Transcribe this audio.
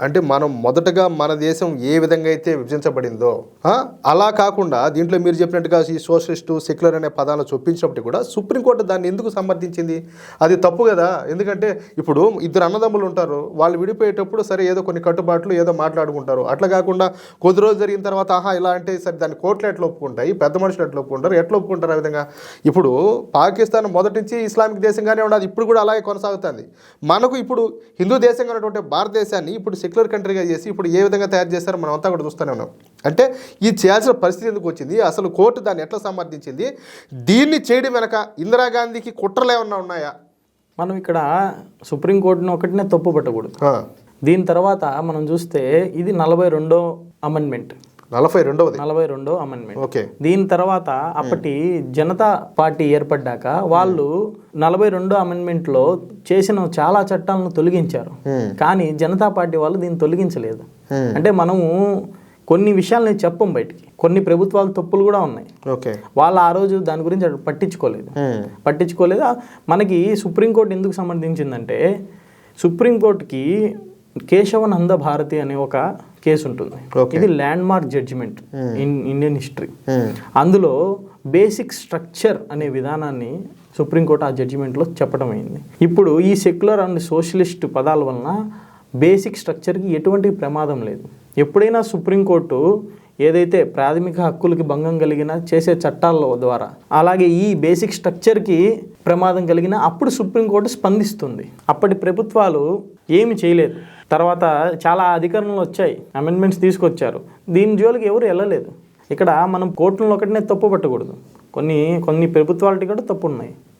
అంటే మనం మొదటగా మన దేశం ఏ విధంగా అయితే విభజించబడిందో అలా కాకుండా దీంట్లో మీరు చెప్పినట్టుగా ఈ సోషలిస్టు సెక్యులర్ అనే పదాలను చొప్పించినప్పుడు కూడా సుప్రీంకోర్టు దాన్ని ఎందుకు సమర్థించింది? అది తప్పు కదా? ఎందుకంటే ఇప్పుడు ఇద్దరు అన్నదమ్ములు ఉంటారు వాళ్ళు విడిపోయేటప్పుడు సరే ఏదో కొన్ని కట్టుబాట్లు ఏదో మాట్లాడుకుంటారు. అట్లా కాకుండా కొద్ది రోజులు జరిగిన తర్వాత ఆహా ఇలా అంటే సరే దాన్ని కోర్టులు ఎట్లా ఒప్పుకుంటాయి? పెద్ద మనుషులు ఎట్లా ఒప్పుకుంటారు? ఎట్లా ఒప్పుకుంటారు ఆ విధంగా? ఇప్పుడు పాకిస్తాన్ మొదటి నుంచి ఇస్లామిక్ దేశంగానే ఉన్నది ఇప్పుడు కూడా అలాగే కొనసాగుతుంది. మనకు ఇప్పుడు హిందూ దేశంగా ఉన్నటువంటి భారతదేశాన్ని ఇప్పుడు సెక్యులర్ కంట్రీగా చేసి ఇప్పుడు ఏ విధంగా తయారు చేస్తారో మనం అంతా కూడా చూస్తూనే ఉన్నాం. అంటే ఇది చేయాల్సిన పరిస్థితి ఎందుకు వచ్చింది? అసలు కోర్టు దాన్ని ఎట్లా సమర్థించింది? దీన్ని చేయడం వెనక ఇందిరాగాంధీకి కుట్రలు ఏమన్నా ఉన్నాయా? మనం ఇక్కడ సుప్రీంకోర్టును ఒకటినే తప్పు పట్టకూడదు దీని తర్వాత మనం చూస్తే ఇది నలభై రెండో అమెండ్మెంట్ నలభై రెండవది. నలభై రెండో అమెండ్మెంట్ ఓకే. దీని తర్వాత అప్పటి జనతా పార్టీ ఏర్పడ్డాక వాళ్ళు నలభై రెండో అమెండ్మెంట్లో చేసిన చాలా చట్టాలను తొలగించారు. కానీ జనతా పార్టీ వాళ్ళు దీన్ని తొలగించలేదు. అంటే మనము కొన్ని విషయాలని చెప్పం బయటికి. కొన్ని ప్రభుత్వాల తప్పులు కూడా ఉన్నాయి. ఓకే. వాళ్ళు ఆ రోజు దాని గురించి పట్టించుకోలేదు. పట్టించుకోలేదు. మనకి సుప్రీంకోర్టు ఎందుకు సంబంధించిందంటే సుప్రీంకోర్టుకి కేశవనంద భారతి అనే ఒక కేసు ఉంటుంది. ఇది landmark judgement in Indian history అందులో బేసిక్ స్ట్రక్చర్ అనే విధానాన్ని సుప్రీంకోర్టు ఆ జడ్జిమెంట్లో చెప్పడం అయింది. ఇప్పుడు ఈ సెక్యులర్ అండ్ సోషలిస్ట్ పదాల వలన బేసిక్ స్ట్రక్చర్కి ఎటువంటి ప్రమాదం లేదు. ఎప్పుడైనా సుప్రీంకోర్టు ఏదైతే ప్రాథమిక హక్కులకి భంగం కలిగిన చేసే చట్టాల ద్వారా అలాగే ఈ బేసిక్ స్ట్రక్చర్కి ప్రమాదం కలిగిన అప్పుడు సుప్రీంకోర్టు స్పందిస్తుంది. అప్పటి ప్రభుత్వాలు ఏమి చేయలేదు. తర్వాత చాలా అధికారంలో వచ్చాయి అమెండ్మెంట్స్ తీసుకొచ్చారు. దీని జోలికి ఎవరు వెళ్ళలేదు. ఇక్కడ మనం కోర్టులను ఒకటినే తప్పు పట్టకూడదు కొన్ని కొన్ని ప్రభుత్వాలకి కూడా తప్పు ఉన్నాయి